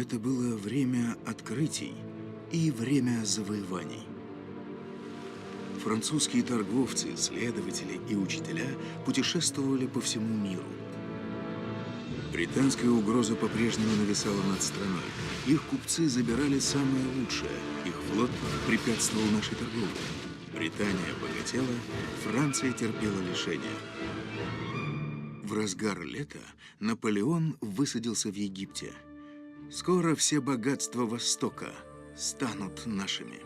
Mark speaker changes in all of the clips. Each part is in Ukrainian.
Speaker 1: это было время открытий и время завоеваний. Французские торговцы, следователи и учителя путешествовали по всему миру. Британская угроза по-прежнему нависала над страной. Их купцы забирали самое лучшее. Их флот препятствовал нашей торговле. Британия богатела, Франция терпела лишения. В разгар лета Наполеон высадился в Египте. Скоро все богатства Востока станут нашими.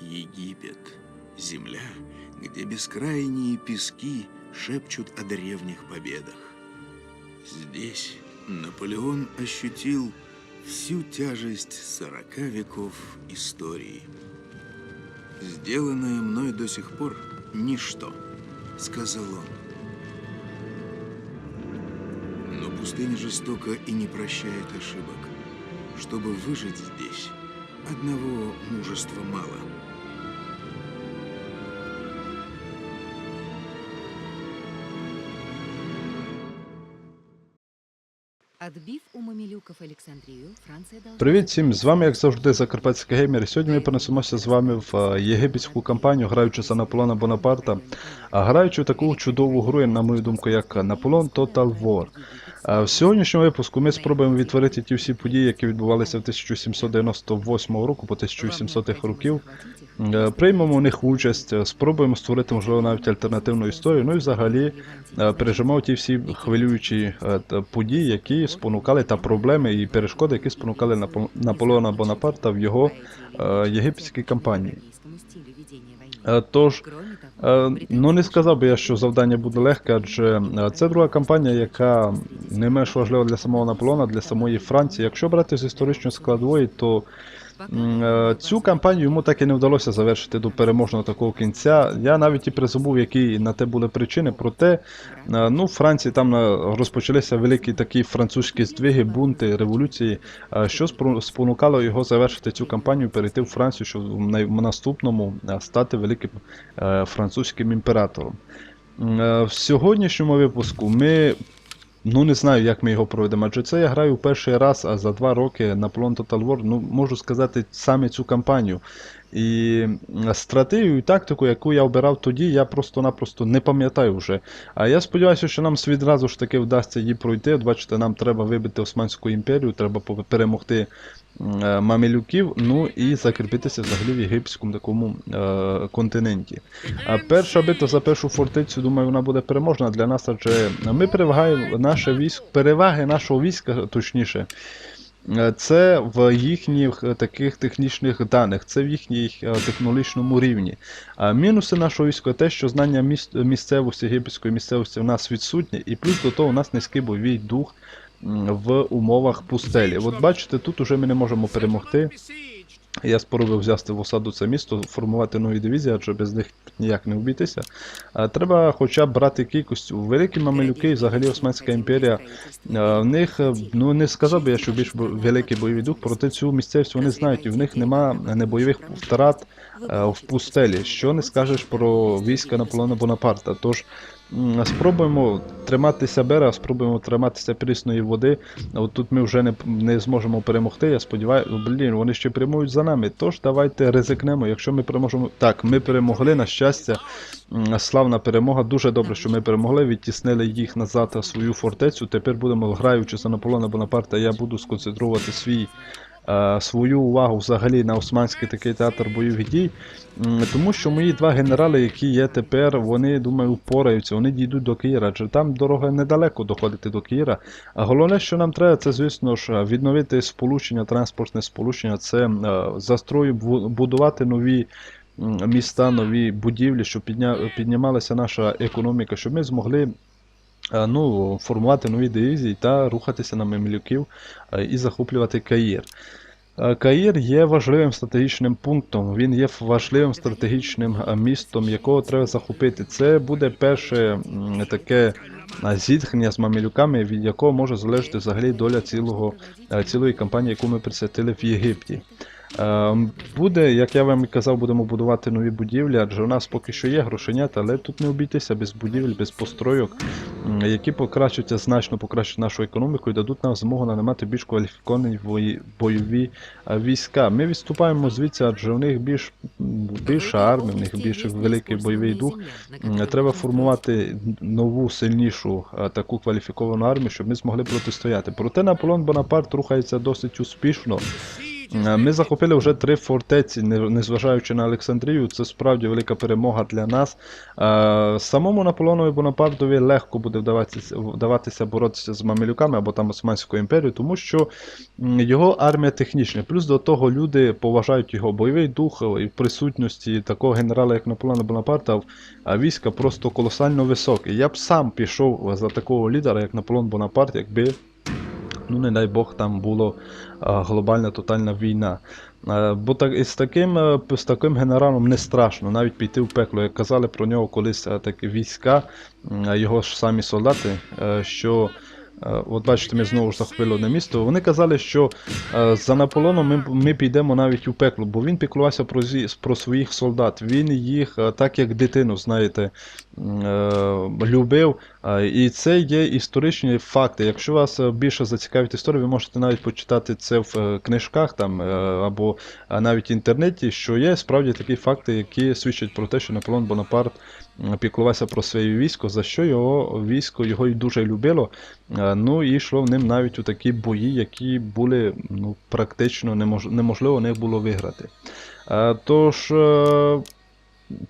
Speaker 1: Египет – земля, где бескрайние пески шепчут о древних победах. Здесь Наполеон ощутил всю тяжесть сорока веков истории. «Сделанное мной до сих пор – ничто», – сказал он. Пустыня жестока и не прощает ошибок. Чтобы выжить здесь, одного мужества мало.
Speaker 2: Отбив
Speaker 3: Привіт всім! З вами, як завжди, Закарпатський геймер. Сьогодні ми перенесемося з вами в е, єгипетську кампанію, граючи за Наполеона Бонапарта. А граючи в таку чудову гру, на мою думку, як Наполеон Total War. В сьогоднішньому випуску ми спробуємо відтворити ті всі події, які відбувалися в 1798 року по 1700 років. Е, Приймемо в них участь, е, спробуємо створити, можливо, навіть альтернативну історію. Ну і взагалі пережимо ті всі хвилюючі події, які спонукали та проблеми і перешкоди, які спонукали Наполеона Бонапарта в його е, єгипетській кампанії. Е, Тож, Е, Ну не сказав би я, що завдання буде легке, адже це друга кампанія, яка не менш важлива для самого Наполеона, для самої Франції. Якщо брати з історичної складової, то цю кампанію йому так і не вдалося завершити до переможного такого кінця. Я навіть і призабув, які на те були причини. Проте, е, ну, в Франції там е, розпочалися великі такі французькі здвиги, бунти, революції, е, що спонукало його завершити цю кампанію, перейти в Францію, щоб в наступному е, стати великим е, французьким імператором. Е, В сьогоднішньому випуску ми. Ну, не знаю, як ми його проведемо. Адже це я граю перший раз, а за два роки на Plon Total War, ну, можу сказати, саме цю кампанію. І стратегію і тактику, яку я обирав тоді, я просто-напросто не пам'ятаю вже. А я сподіваюся, що нам відразу ж таки вдасться її пройти. От бачите, нам треба вибити Османську імперію, треба перемогти е, мамілюків, ну і закріпитися взагалі в єгипетському такому е, континенті. А перша битва за першу фортецю, думаю, вона буде переможна для нас, адже ми перевагаємо наше військо, переваги нашого війська, точніше. Це в їхніх е, таких технічних даних, це в їхніх е, технологічному рівні. Мінуси нашого війська те, що знання місцевості, єгипетської місцевості в нас відсутнє, і плюс до того у нас низький бойовий дух в умовах пустелі. От бачите, тут уже ми не можемо перемогти. Я спробував взяти в осаду це місто, формувати нові дивізії, адже без них ніяк не обійтися. Треба хоча б брати кількістю. Великі мамелюки, і взагалі Османська імперія, в них, ну не сказав би я, що більш великий бойовий дух, проте цю місцевість вони знають, і в них нема небойових втрат в пустелі. Що не скажеш про війська Наполеона Бонапарта. Тож спробуємо триматися берега, спробуємо триматися прісної води. От тут ми вже не, не зможемо перемогти. Я сподіваюся, блін, вони ще прямують за нами. Тож давайте ризикнемо. Якщо ми переможемо. Так, ми перемогли, на щастя. Славна перемога. Дуже добре, що ми перемогли. Відтіснили їх назад свою фортецю. Тепер будемо, граючи за Наполеона Бонапарта, я буду сконцентрувати свій. Е, Свою увагу взагалі на османський такий театр бойових дій, тому що мої два генерали, які є тепер, вони думаю, впораються, вони дійдуть до Києва, адже там дорога недалеко доходити до Києва. А головне, що нам треба, це, звісно ж, відновити сполучення, транспортне сполучення, це е, застрою, будувати нові міста, нові будівлі, щоб підня, піднімалася наша економіка, щоб ми змогли. Е, Ну, формувати нові дивізії та рухатися на мемлюків е, і захоплювати Каїр. Е, Каїр є важливим стратегічним пунктом, він є важливим стратегічним містом, якого треба захопити. Це буде перше таке зіткнення з мамілюками, від якого може залежати взагалі доля цілого, цілої кампанії, яку ми присвятили в Єгипті. Е, Буде, як я вам і казав, будемо будувати нові будівлі, адже у нас поки що є грошенята, але тут не обійтися без будівель, без постройок, які покращать, значно покращать нашу економіку і дадуть нам змогу нанимати більш кваліфіковані бойові е, війська. Ми відступаємо звідси, адже у них більш більша армія, у них більш великий бойовий дух. Треба формувати нову сильнішу е, таку кваліфіковану армію, щоб ми змогли протистояти. Проте Наполеон Бонапарт рухається досить успішно. Ми захопили вже три фортеці, незважаючи на Олександрію. Це справді велика перемога для нас. Самому Наполеонові Бонапартові легко буде вдаватися, вдаватися боротися з мамилюками або там Османською імперією, тому що його армія технічна. Плюс до того люди поважають його бойовий дух і в присутності такого генерала, як Наполеона Бонапарта, а війська просто колосально високе. Я б сам пішов за такого лідера, як Наполеон Бонапарт, якби ну не дай Бог, там була глобальна тотальна війна. Бо так, із таким, е, з таким генералом не страшно навіть піти в пекло. Як казали про нього колись е, такі війська, його ж самі солдати, е, що. Е, От бачите, ми знову ж захопили одне місто. Вони казали, що е, за Наполеоном ми, ми підемо навіть у пекло, бо він піклувався про, про своїх солдат. Він їх, е, так як дитину, знаєте, любив. І це є історичні факти. Якщо вас більше зацікавить історія, ви можете навіть почитати це в книжках там, або навіть в інтернеті, що є справді такі факти, які свідчать про те, що Наполеон Бонапарт піклувався про своє військо, за що його військо його і дуже любило. Е, Ну і йшло в ним навіть у такі бої, які були ну, практично немож... неможливо не було виграти. Е, Тож.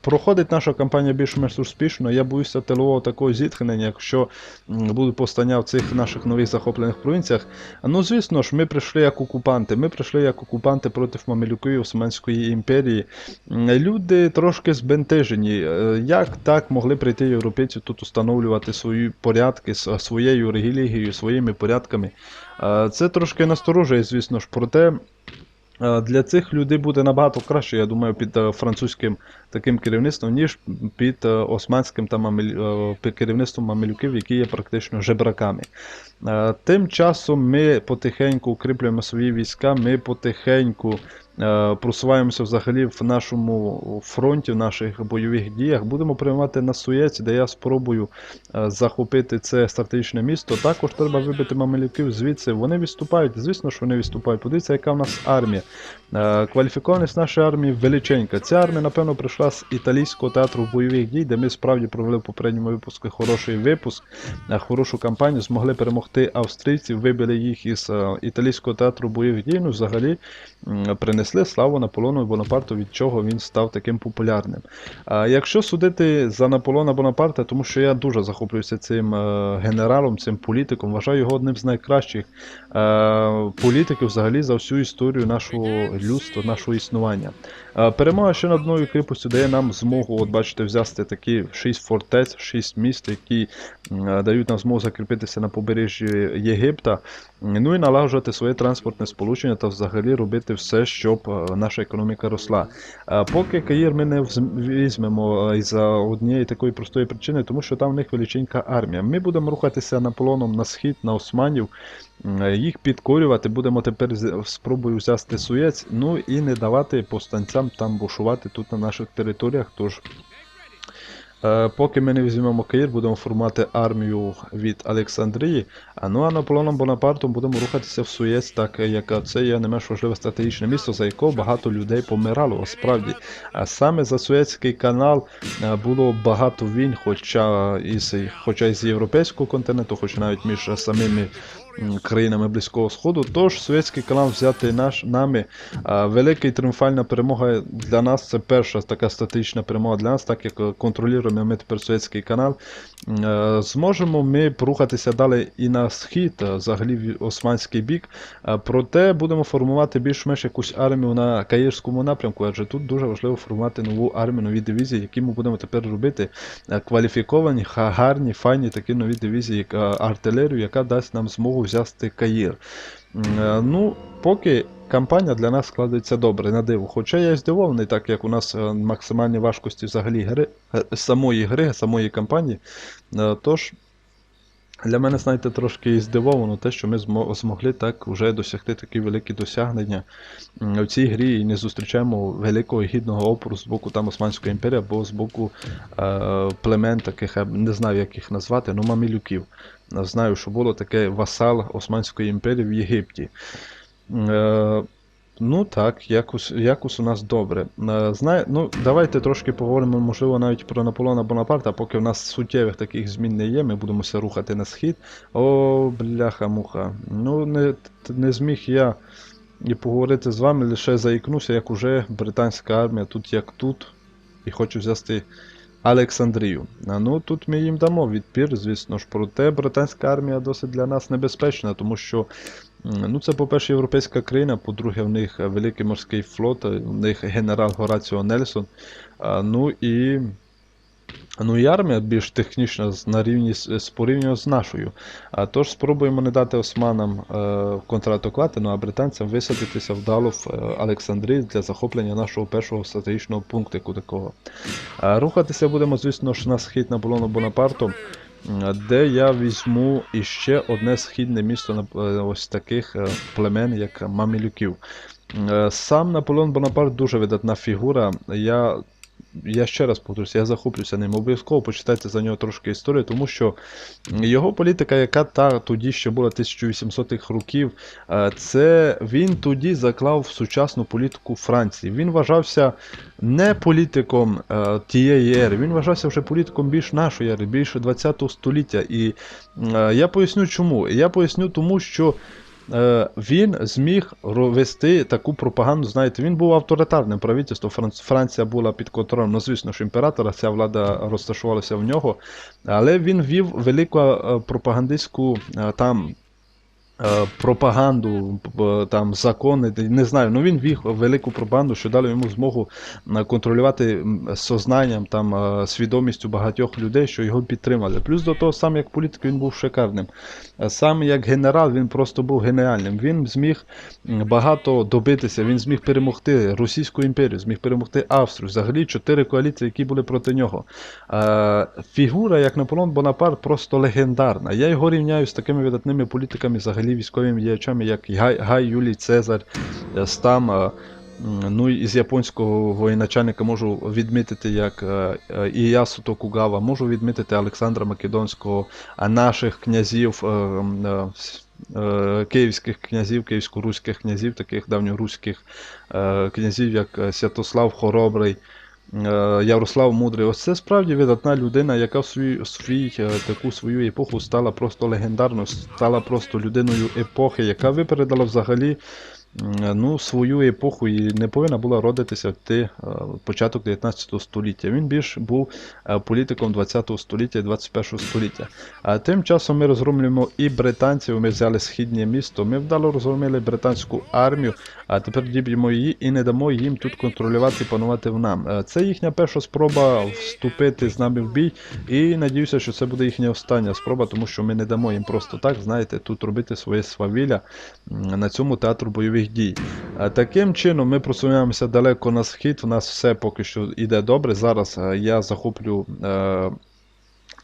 Speaker 3: Проходить наша кампанія більш-менш успішно. Я боюся тилового такого зіткнення, якщо будуть повстання в цих наших нових захоплених провінціях. Ну, звісно ж, ми прийшли як окупанти. Ми прийшли як окупанти проти мамилюків Османської імперії. Люди трошки збентежені. Е, Як так могли прийти європейці тут установлювати свої порядки своєю релігією, своїми порядками? Е, Це трошки насторожує, звісно ж, проте. Е, Для цих людей буде набагато краще, я думаю, під е, французьким таким керівництвом, ніж під е, османським та мамель... керівництвом мамелюків, які є практично жебраками. Тим часом ми потихеньку укріплюємо свої війська, ми потихеньку просуваємося взагалі в нашому фронті, в наших бойових діях. Будемо приймати на Суєць, де я спробую е, захопити це стратегічне місто. Також треба вибити мамилюків звідси. Вони відступають. Звісно, що вони відступають. Подивіться, яка в нас армія. Е, Кваліфікованість нашої армії величенька. Ця армія, напевно, прийшла з італійського театру бойових дій, де ми справді провели в попередньому випуску хороший випуск, е, хорошу кампанію, змогли перемогти австрійців, вибили їх із е, італійського театру бойових дій. Ну, взагалі м, принесли славу Наполеону Бонапарту, від чого він став таким популярним. А якщо судити за Наполеона Бонапарта, тому що я дуже захоплююся цим е, генералом, цим політиком, вважаю його одним з найкращих е, політиків взагалі за всю історію нашого людства, нашого існування. Е, Перемога ще над одною кріпостю дає нам змогу, от бачите, взяти такі шість фортець, шість міст, які е, дають нам змогу закріпитися на побережжі Єгипта, ну і налагоджувати своє транспортне сполучення та взагалі робити все, щоб е, наша економіка росла. Поки Каїр ми не візьмемо із-за однієї такої простої причини, тому що там в них величенька армія. Ми будемо рухатися Наполеоном на схід, на османів, їх підкорювати. Будемо тепер спробую взяти Суєць, ну і не давати повстанцям там бушувати тут на наших територіях. Тож Е, Поки ми не візьмемо Каїр, будемо формувати армію від Олександрії. А ну а Наполеоном Бонапартом будемо рухатися в Суєць, так як це є не менш важливе стратегічне місто, за якого багато людей помирало. Справді, а саме за Суєцький канал е, було багато війн, хоча із, хоча із європейського континенту, хоч навіть між самими країнами Близького Сходу. Тож Суєцький канал взяти наш нами. Велика і тріумфальна перемога для нас це перша така стратегічна перемога для нас, так як е, контролюємо ми тепер Суєцький канал. Е, Зможемо ми порухатися далі і на схід, е, взагалі в османський бік. Проте будемо формувати більш-менш якусь армію на Каїрському напрямку, адже тут дуже важливо формувати нову армію, нові дивізії, які ми будемо тепер робити кваліфіковані, гарні, файні такі нові дивізії, як артилерію, яка дасть нам змогу взяти Каїр. Е, Ну, поки кампанія для нас складається добре, на диво. Хоча я здивований, так як у нас е, максимальні важкості взагалі гри, е, самої гри, самої кампанії. Тож. Для мене, знаєте, трошки здивовано те, що ми змогли так вже досягти такі великі досягнення в цій грі і не зустрічаємо великого гідного опору з боку там Османської імперії або з боку е, племен таких, я не знаю, як їх назвати, ну мамілюків. Знаю, що було таке васал Османської імперії в Єгипті. Е, Ну так, якось, якось у нас добре. Е, Знає, ну, давайте трошки поговоримо, можливо, навіть про Наполеона Бонапарта, поки в нас суттєвих таких змін не є, ми будемося рухати на схід. О, бляха-муха. Ну, не, не зміг я і поговорити з вами, лише заікнувся, як уже британська армія тут як тут, і хочу взяти Олександрію. А ну тут ми їм дамо відпір, звісно ж, проте британська армія досить для нас небезпечна, тому що ну, це, по-перше, європейська країна, по-друге, в них великий морський флот, в них генерал Гораціо Нельсон. Ну і. Ну і армія більш технічна на рівні порівняно з нашою. А тож спробуємо не дати османам е, контратакувати, ну а британцям висадитися вдало в е, Олександрії для захоплення нашого першого стратегічного пунктику такого. Рухатися будемо, звісно ж, на схід Наполеону Бонапарту, м, де я візьму іще одне східне місто на- е, ось таких е, племен, як Мамілюків. Е, Сам Наполеон Бонапарт дуже видатна фігура. Я я ще раз повторюсь, я захоплюся ним. Обов'язково почитайте за нього трошки історію, тому що його політика, яка та тоді ще була 1800-х років, е, це він тоді заклав сучасну політику Франції. Він вважався не політиком е, тієї ери, він вважався вже політиком більш нашої ери, більш 20 століття. І е, я поясню чому. Я поясню тому, що він зміг вести таку пропаганду. Знаєте, він був авторитарним правительством. Франція була під контролем. Ну, звісно ж, імператора, ця влада розташувалася в нього. Але він вів велику е, пропагандистську е, там. Е, Пропаганду, там закони, не знаю. Ну він вів велику пропаганду, що дало йому змогу е, контролювати сознанням, там е, свідомістю багатьох людей, що його підтримали. Плюс до того, сам як політик він був шикарним. Е, Сам як генерал він просто був геніальним. Він зміг багато добитися, він зміг перемогти Російську імперію, зміг перемогти Австрію, взагалі чотири коаліції, які були проти нього. Е, Фігура, як Наполеон Бонапарт, просто легендарна. Я його рівняю з такими видатними політиками, взагалі військовими діячами, як Гай, Гай Юлій Цезар, е, Стам. е, Ну і з японського воєначальника можу відмітити як е, Іясу Токугава, можу відмітити Олександра Македонського, а наших князів, київських князів, київсько-руських князів, таких давньоруських князів, як Святослав Хоробрий. Е, Ярослав Мудрий, ось це справді видатна людина, яка в свій, свій е, таку свою епоху стала просто легендарною, стала просто людиною епохи, яка випередила взагалі ну, свою епоху і не повинна була родитися те, е, початок 19 століття. Він більш був е, політиком 20 століття і 21 століття. А тим часом ми розгромлюємо і британців, ми взяли східне місто, ми вдало розгромили британську армію, а тепер діб'ємо її і не дамо їм тут контролювати і панувати в нам. Е, Це їхня перша спроба вступити з нами в бій, і надіюся, що це буде їхня остання спроба, тому що ми не дамо їм просто так, знаєте, тут робити своє свавілля на цьому театру бойових дій. Е, Таким чином, ми просуваємося далеко на схід. У нас все поки що йде добре. Зараз е, я захоплю е,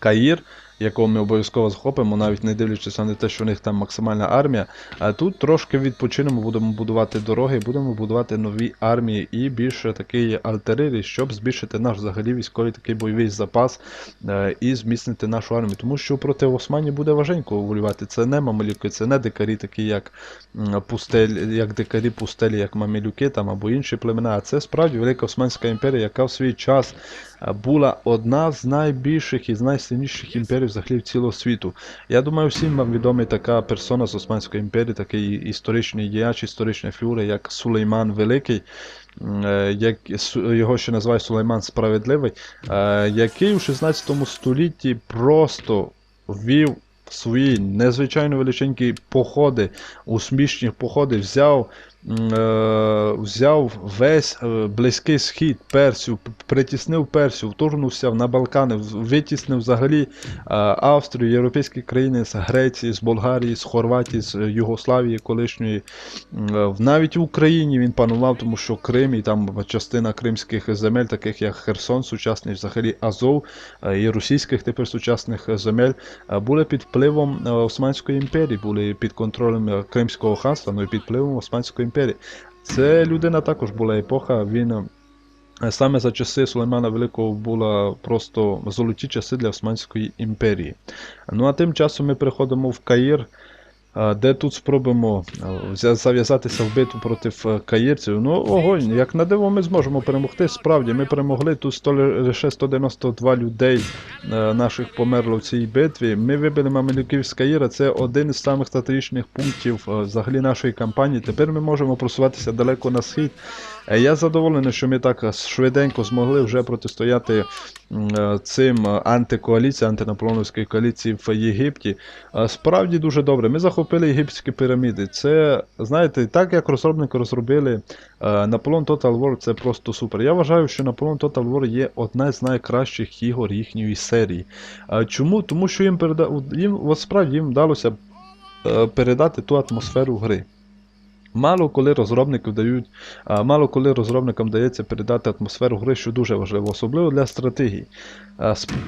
Speaker 3: Каїр, якого ми обов'язково захопимо, навіть не дивлячись на те, що у них там максимальна армія. А тут трошки відпочинемо, будемо будувати дороги, будемо будувати нові армії і більше такої артилерії, щоб збільшити наш взагалі військовий такий бойовий запас е, і зміцнити нашу армію. Тому що проти Османів буде важенько воювати. Це не мамилюки, це не дикарі, такі як пустель, як дикарі пустелі, як мамилюки там або інші племена. А це справді велика Османська імперія, яка в свій час була одна з найбільших і з найсильніших імперій взагалі цілого світу. Я думаю, всім вам відома така персона з Османської імперії, такий історичний діяч, історична фігура, як Сулейман Великий. е, Як його ще називають Сулейман Справедливий, е, який у 16 столітті просто ввів свої незвичайно величенькі походи, усмішні походи, взяв, взяв весь е, Близький Схід, Персію, притіснив Персію, вторгнувся на Балкани, витіснив взагалі е, Австрію, європейські країни з Греції, з Болгарії, з Хорватії, з е, Югославії колишньої. Е, Навіть в Україні він панував, тому що Крим і там частина кримських земель, таких як Херсон, сучасний взагалі Азов е, і російських тепер сучасних земель, е, були під впливом е, Османської імперії, були під контролем е, Кримського ханства, ну і під впливом Османської імперії. Це людина також була епоха. Він е, саме за часи Сулеймана Великого була просто золоті часи для Османської імперії. Ну а тим часом ми переходимо в Каїр. Де тут спробуємо зав'язатися в битву проти е, каїрців. Ну, огонь, як на диво, ми зможемо перемогти. Справді, ми перемогли тут 100, лише 192 людей е, наших померло в цій битві. Ми вибили мамилюків з Каїра. Це один із самих стратегічних пунктів е, взагалі нашої кампанії. Тепер ми можемо просуватися далеко на схід. Е, Я задоволений, що ми так е, швиденько змогли вже протистояти е, цим е, антикоаліції, антинаполеоновській коаліції в Єгипті. Е, Справді дуже добре. Ми захопили єгипетські піраміди. Це, знаєте, так як розробники розробили е, Наполеон Total War, це просто супер. Я вважаю, що Наполеон Total War є одна з найкращих ігор їхньої серії. Чому? Тому що їм переда... їм, справді їм вдалося е, передати ту атмосферу гри. Мало коли розробники дають, мало коли розробникам дається передати атмосферу гри, що дуже важливо, особливо для стратегій.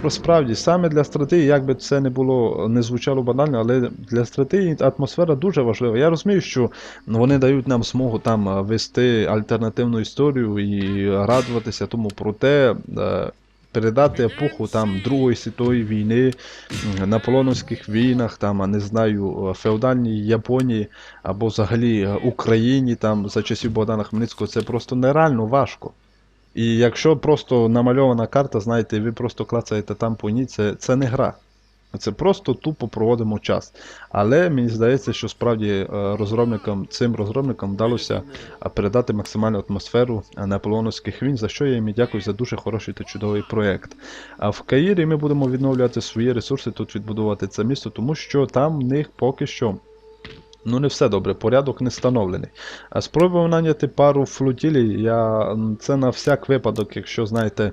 Speaker 3: Справді, саме для стратегії, як би це не було, не звучало банально, але для стратегії атмосфера дуже важлива. Я розумію, що вони дають нам змогу там вести альтернативну історію і радуватися тому, проте е, передати епоху там Другої світової війни, м, наполеоновських війнах, там, а не знаю, е, феодальній Японії або взагалі е, Україні там за часів Богдана Хмельницького, це просто нереально важко. І якщо просто намальована карта, знаєте, ви просто клацаєте там по ній, це, це не гра. Це просто тупо проводимо час. Але мені здається, що справді е, розробникам, цим розробникам вдалося е, передати максимальну атмосферу наполеоновських війн, за що я їм дякую за дуже хороший та чудовий проєкт. А в Каїрі ми будемо відновлювати свої ресурси, тут відбудувати це місто, тому що там в них поки що. Ну, не все добре, порядок не встановлений. А спробуємо наняти пару флотілій. Я... Це на всяк випадок, якщо знаєте,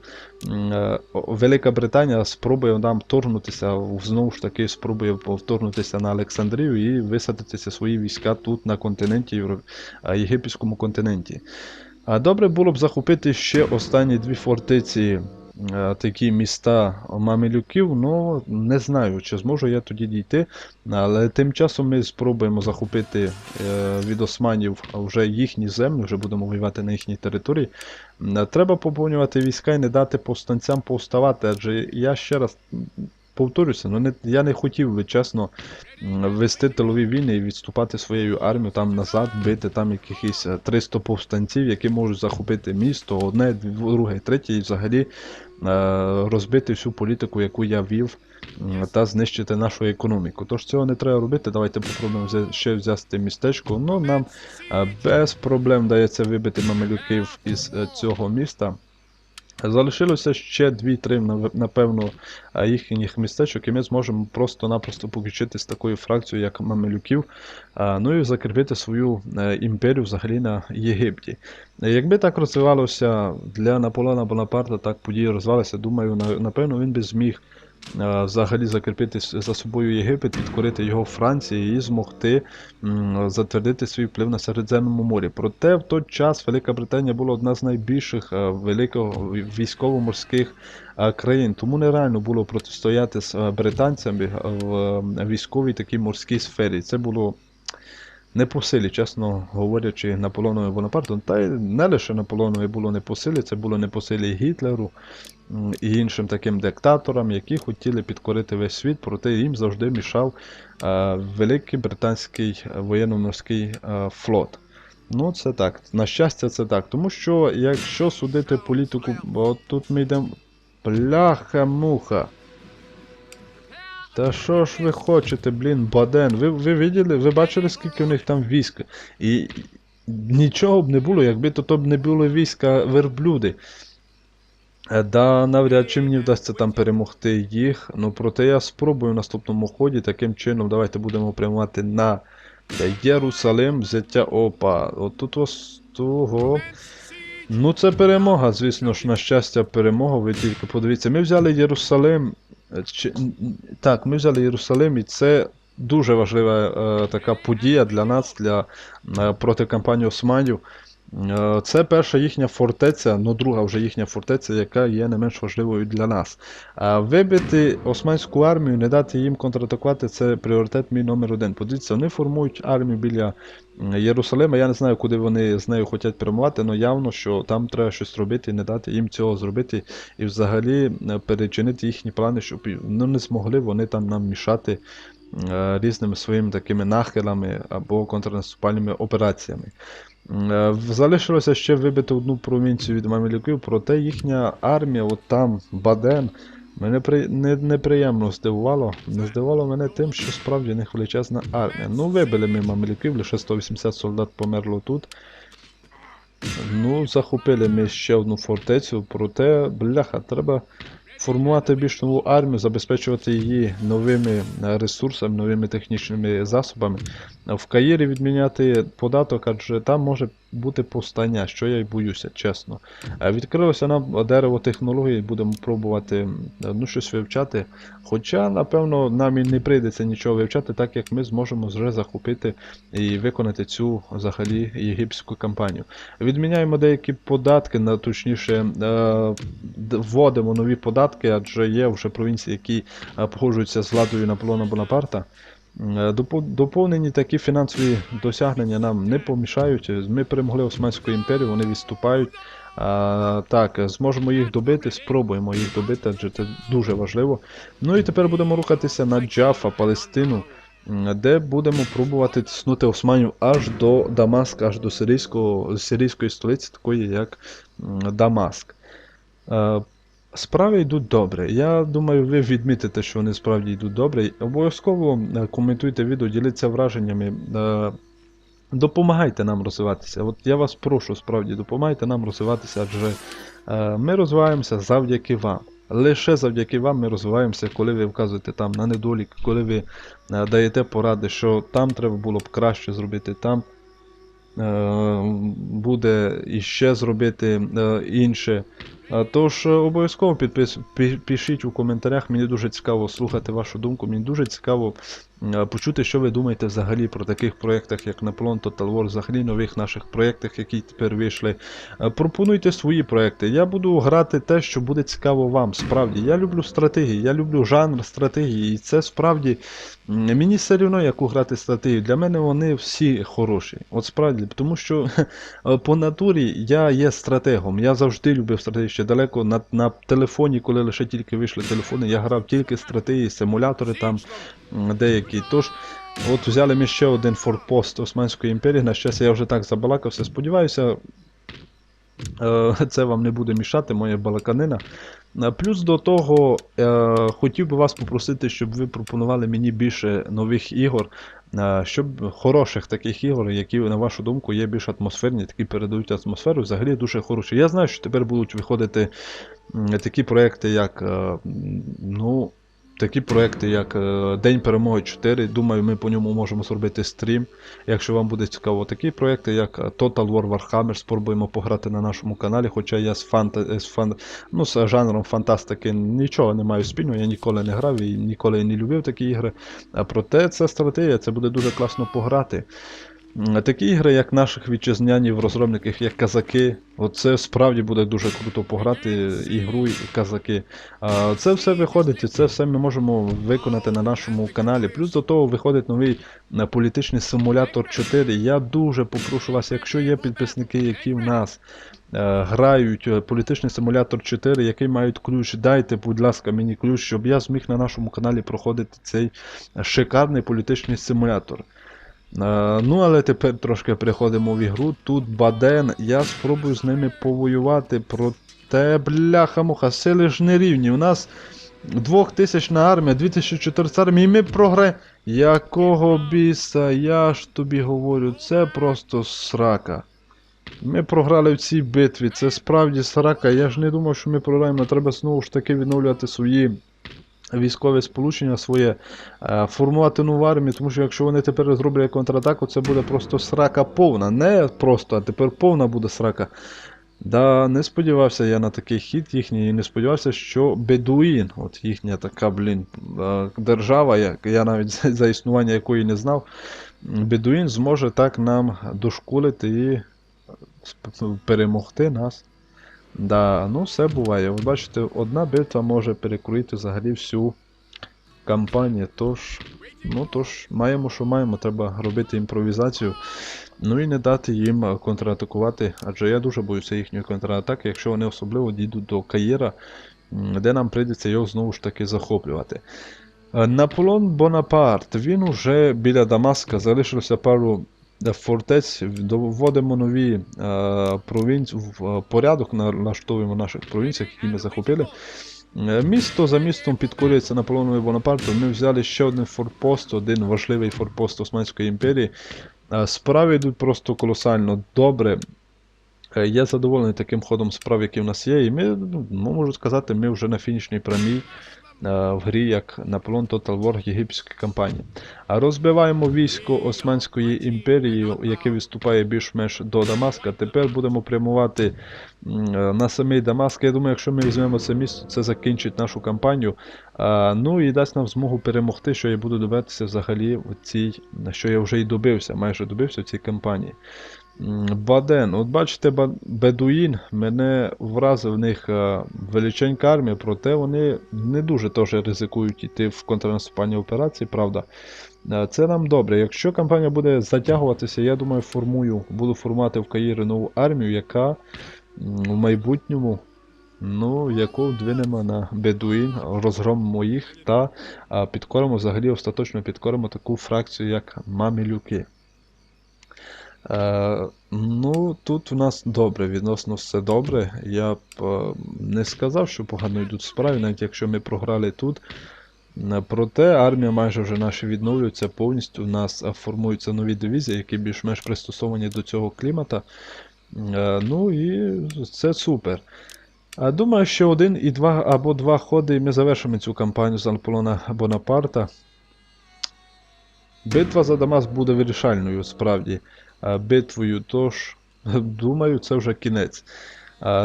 Speaker 3: е, Велика Британія спробує нам вторгнутися, знову ж таки, спробує вторгнутися на Олександрію і висадитися свої війська тут на континенті, Євро... єгипетському континенті. А добре було б захопити ще останні дві фортеці, е, такі міста мамелюків, ну не знаю, чи зможу я тоді дійти. Але тим часом ми спробуємо захопити е, від османів вже їхні землі, вже будемо воювати на їхній території. Треба поповнювати війська і не дати повстанцям повставати, адже я ще раз повторюся, ну не, я не хотів би чесно вести тилові війни і відступати своєю армією там назад, бити там якихось е, 300 повстанців, які можуть захопити місто, одне, друге, третє, і взагалі е, розбити всю політику, яку я вів та знищити нашу економіку. Тож цього не треба робити. Давайте попробуємо ще взяти містечко. Ну, нам е, без проблем вдається вибити мамилюків із е, цього міста. Залишилося ще 2-3, напевно, їхніх містечок, і ми зможемо просто-напросто покінчити з такою фракцією, як мамилюків, е, ну і закріпити свою е, імперію взагалі на Єгипті. Якби так розвивалося для Наполеона Бонапарта, так події розвивалися, думаю, напевно, він би зміг взагалі закріпити за собою Єгипет, підкорити його Франції і змогти затвердити свій вплив на Середземному морі. Проте в той час Велика Британія була одна з найбільших е, великого військово-морських е, країн, тому нереально було протистояти з е, британцями в е, військовій такій морській сфері. Це було не по силі, чесно говорячи, Наполеонові Бонапарту. Та й не лише Наполеонові було не по силі, це було не по силі Гітлеру і іншим таким диктаторам, які хотіли підкорити весь світ, проте їм завжди мішав е, великий британський воєнно-морський е, флот. Ну, це так. На щастя, це так. Тому що, якщо судити політику, от тут ми йдемо. Бляха-муха. Та що ж ви хочете, блін, Баден? Ви, ви виділи, ви бачили, скільки в них там війська? І нічого б не було, якби то, то б не було війська верблюди. Е, Да, навряд чи мені вдасться там перемогти їх. Ну проте я спробую в наступному ході таким чином. Давайте будемо прямувати на Єрусалим, взяття опа. Отут ось того. Ну, це перемога, звісно ж, на щастя, перемога. Ви тільки подивіться. Ми взяли Єрусалим. е, Чи... Так, ми взяли Єрусалим, і це дуже важлива е, така подія для нас, для е, проти кампанії Османів. Е, Це перша їхня фортеця, ну друга вже їхня фортеця, яка є не менш важливою для нас. Вибити османську армію, не дати їм контратакувати, це пріоритет мій номер один. Подивіться, вони формують армію біля Єрусалима. Я не знаю, куди вони з нею хочуть прямувати, але явно, що там треба щось робити, не дати їм цього зробити і взагалі е, перечинити їхні плани, щоб ну, не змогли вони там нам мішати е, різними своїми такими нахилами або контрнаступальними операціями. Е, Залишилося ще вибити одну провінцію від мамілюків, проте їхня армія, от там, Баден, мене при... не, неприємно здивувало. Не здивувало мене тим, що справді в них величезна армія. Ну, вибили ми мамілюків, лише 180 солдат померло тут. Ну, захопили ми ще одну фортецю, проте, бляха, треба формувати більш нову армію, забезпечувати її новими е, ресурсами, новими технічними засобами. В Каїрі відміняти податок, адже там може бути повстання, що я й боюся, чесно. Е, Відкрилося нам дерево технологій, будемо пробувати ну, щось вивчати. Хоча, напевно, нам і не прийдеться нічого вивчати, так як ми зможемо вже захопити і виконати цю взагалі єгипетську кампанію. Відміняємо деякі податки, на точніше, е, вводимо нові податки, адже є вже провінції, які е, погоджуються з владою Наполеона Бонапарта. Е, допо- Доповнені такі фінансові досягнення нам не помішають. Ми перемогли Османську імперію, вони відступають. Так, зможемо їх добити, спробуємо їх добити, адже це дуже важливо. Ну і тепер будемо рухатися на Джафа, Палестину, де будемо пробувати тиснути Османів аж до Дамаска, аж до сирійського, сирійської столиці, такої як Дамаск. Справи йдуть добре. Я думаю, ви відмітите, що вони справді йдуть добре. Обов'язково е, коментуйте відео, діліться враженнями. е, Допомагайте нам розвиватися. От я вас прошу, справді, допомагайте нам розвиватися, адже е, ми розвиваємося завдяки вам. Лише завдяки вам ми розвиваємося, коли ви вказуєте там на недолік, коли ви даєте поради, що там треба було б краще зробити, там буде іще зробити інше. Тож е, обов'язково підпис... пишіть у коментарях, мені дуже цікаво слухати вашу думку, мені дуже цікаво е, почути, що ви думаєте взагалі про таких проєктах, як Napoleon Total War, взагалі нових наших проєктах, які тепер вийшли. Е, Пропонуйте свої проєкти. Я буду грати те, що буде цікаво вам. Справді, я люблю стратегії, я люблю жанр стратегії, і це справді мені все рівно, яку грати стратегію. Для мене вони всі хороші. От справді, тому що по натурі я є стратегом. Я завжди любив стратегію ще далеко. На, на телефоні, коли лише тільки вийшли телефони, я грав тільки стратегії, симулятори там деякі. Тож, от взяли ми ще один форпост Османської імперії. На щастя, я вже так забалакався. Сподіваюся, е, це вам не буде мішати, моя балаканина. Е, Плюс до того, е, хотів би вас попросити, щоб ви пропонували мені більше нових ігор, щоб хороших таких ігор, які, на вашу думку, є більш атмосферні, такі передають атмосферу, взагалі дуже хороші. Я знаю, що тепер будуть виходити такі проекти, як. е, ну, Такі проекти, як е, День перемоги 4. Думаю, ми по ньому можемо зробити стрім. Якщо вам буде цікаво, такі проекти, як е, Total War Warhammer, спробуємо пограти на нашому каналі. Хоча я з, фанта... з, фан... ну, з жанром фантастики нічого не маю спільного, я ніколи не грав і ніколи не любив такі ігри. А проте це стратегія, це буде дуже класно пограти. Такі ігри, як наших вітчизнянів розробників, як казаки, оце справді буде дуже круто пограти ігру казаки. Це все виходить, і це все ми можемо виконати на нашому каналі. Плюс до того виходить новий е, політичний симулятор 4. Я дуже попрошу вас, якщо є підписники, які в нас е, грають е, політичний симулятор 4, який мають ключ, дайте, будь ласка, мені ключ, щоб я зміг на нашому каналі проходити цей шикарний політичний симулятор. Е, Ну, але тепер трошки переходимо в ігру. Тут Баден, я спробую з ними повоювати. Проте, бляха-муха, сили ж не рівні. У нас 2000 армія, 2400 армія, і ми програємо. Якого біса, я ж тобі говорю, це просто срака. Ми програли в цій битві, це справді срака. Я ж не думав, що ми програємо, треба знову ж таки відновлювати свої військове сполучення своє, е, формувати нову армію, тому що якщо вони тепер зроблять контратаку, це буде просто срака повна. Не просто, а тепер повна буде срака. Да, не сподівався я на такий хід їхній, і не сподівався, що Бедуїн, от їхня така, блін, е, держава, я, я навіть за, існування якої не знав, Бедуїн зможе так нам дошкулити і перемогти нас. Да, ну все буває. Ви бачите, одна битва може перекроїти взагалі всю кампанію. Тож, ну тож, маємо, що маємо, треба робити імпровізацію. Ну і не дати їм е, контратакувати, адже я дуже боюся їхньої контратаки, якщо вони особливо дійдуть до Каїра, де нам прийдеться його знову ж таки захоплювати. Е, Наполеон Бонапарт, він уже біля Дамаска, залишилося пару фортець, доводимо нові е, провінці, в е, порядок, налаштовуємо наших провінціях, які ми захопили. Е, Місто за містом підкорюється Наполеонові Бонапарту. Ми взяли ще один форпост, один важливий форпост Османської імперії. Справи йдуть просто колосально добре. Я задоволений таким ходом справ, які в нас є, і ми, ну, можу сказати, ми вже на фінішній прямій в грі як Наполеон Total War єгипетської кампанії. А розбиваємо військо Османської імперії, яке відступає більш-менш до Дамаска. Тепер будемо прямувати е, на самий Дамаск. Я думаю, якщо ми візьмемо це місто, це закінчить нашу кампанію. Ну і дасть нам змогу перемогти, що я буду добитися взагалі в цій, що я вже і добився, майже добився в цій кампанії. Баден, от бачите, Ба- Бедуїн мене вразив в них е, величенька армія, проте вони не дуже теж ризикують йти в контрнаступальні операції, правда. Е, Це нам добре. Якщо кампанія буде затягуватися, я думаю, формую, буду формувати в Каїрі нову армію, яка в майбутньому, ну, яку двинемо на Бедуїн, розгромимо їх та підкоримо, взагалі остаточно підкоримо таку фракцію, як Мамілюки. Е, ну, тут у нас добре, відносно все добре. Я б е, не сказав, що погано йдуть справи, навіть якщо ми програли тут. Е, Проте армія майже вже наша відновлюється повністю. У нас е, формуються нові дивізії, які більш-менш пристосовані до цього клімата. Е, Ну і це супер. Думаю, що один і два або два ходи і ми завершимо цю кампанію з Наполеона Бонапарта. Битва за Дамаск буде вирішальною, справді, битвою, тож, думаю, це вже кінець.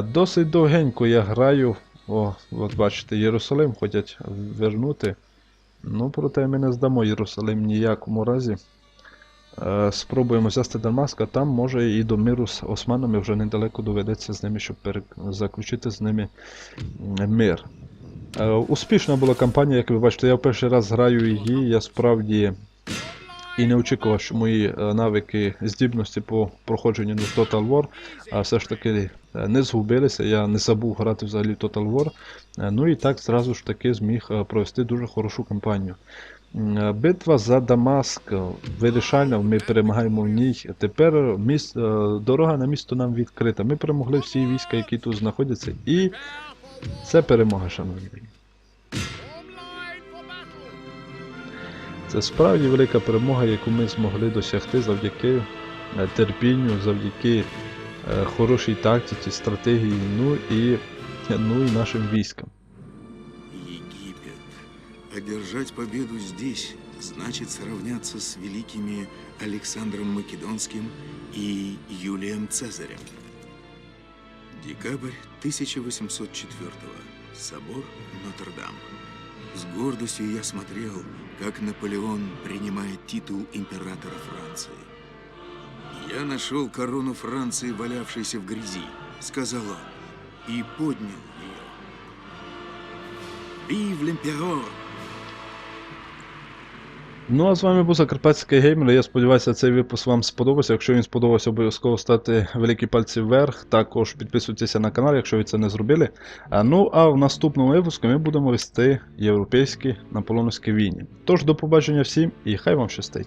Speaker 3: Досить довгенько я граю. О, от бачите, Єрусалим хочуть вернути. Ну, проте ми не здамо Єрусалим ніякому разі. Спробуємо взяти Дамаск, а там може і до миру з османами вже недалеко доведеться з ними, щоб заключити з ними мир. Успішна була кампанія, як ви бачите, я в перший раз граю її, я справді і не очікував, що мої е, навики здібності по проходженню на Total War все ж таки е, не згубилися, я не забув грати взагалі в Total War. Е, Ну і так зразу ж таки зміг провести дуже хорошу кампанію. Битва за Дамаск вирішальна, ми перемагаємо в ній. Тепер міс... е, дорога на місто нам відкрита. Ми перемогли всі війська, які тут знаходяться, і це перемога, шановні. Це справді велика перемога, яку ми змогли досягти завдяки е, терпінню, завдяки е, хорошій тактиці, стратегії, ну і, ну і нашим військам.
Speaker 1: Египет. Одержать победу здесь значит сравняться с великими Александром Македонским и Юлием Цезарем. Декабрь 1804 Собор Нотр-Дам. С гордостью я смотрел, как Наполеон принимает титул императора Франции. Я нашел корону Франции, валявшейся в грязи, сказал он, и поднял ее. Vive l'Empereur!
Speaker 3: Ну а з вами був Закарпатський геймер. Я сподіваюся, цей випуск вам сподобався. Якщо він сподобався, обов'язково ставте великі пальці вверх. Також підписуйтеся на канал, якщо ви це не зробили. А, ну а в наступному випуску ми будемо вести європейські наполоновські війні. Тож до побачення всім і хай вам щастить.